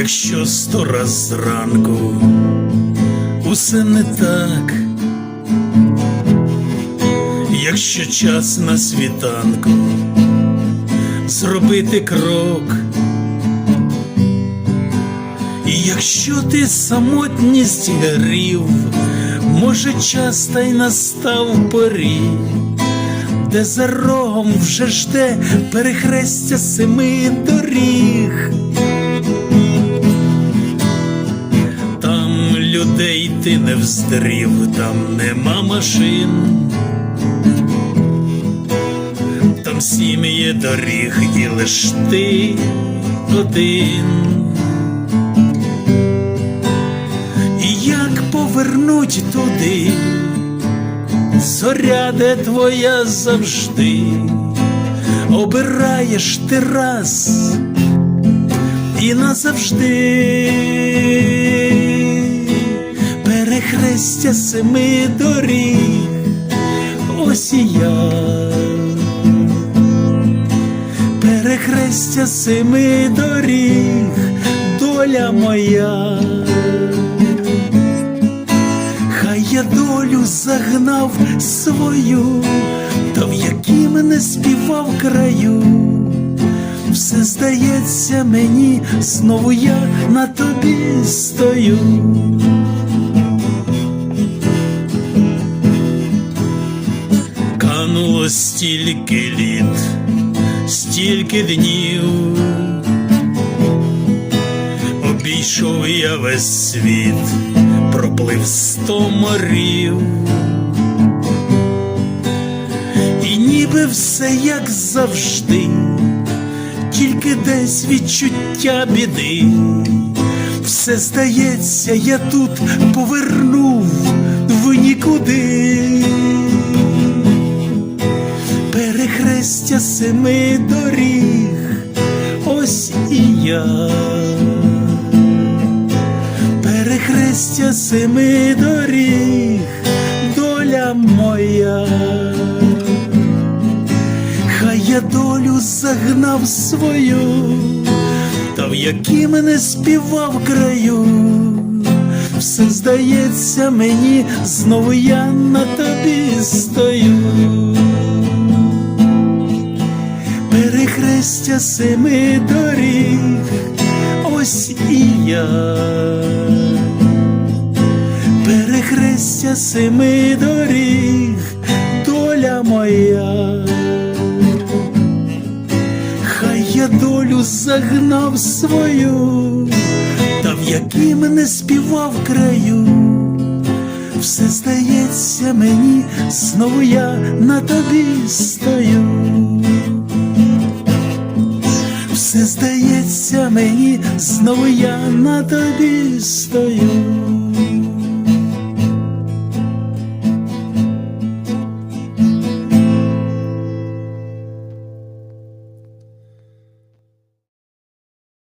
Якщо сто раз зранку усе не так, якщо час на світанку зробити крок, і якщо ти самотність грів, може час та й настав порі, де за рогом вже жде перехрестя семи доріг. Людей ти не вздрів, там нема машин, там сім'ї доріг, і лиш ти один. І як повернуть туди, зоря, де твоя завжди, обираєш ти раз і назавжди перехрестя семи доріг, ось і я, перехрестя семи доріг, доля моя. Хай я долю загнав свою, та в яким не співав краю все здається мені, знову я на тобі стою. Стільки літ, стільки днів, обійшов я весь світ, проплив сто морів. І ніби все як завжди тільки десь відчуття біди, все здається, я тут повернув в нікуди. Перехрестя семи доріг, ось і я. Перехрестя семи доріг, доля моя. Хай я долю загнав свою, та в яким не співав краю, все здається мені, знову я на тобі стою. Перехрестя семи доріг, ось і я. Перехрестя семи доріг, доля моя. Хай я долю загнав свою, та в яким не співав краю, все здається мені, знову я на тобі стою. Все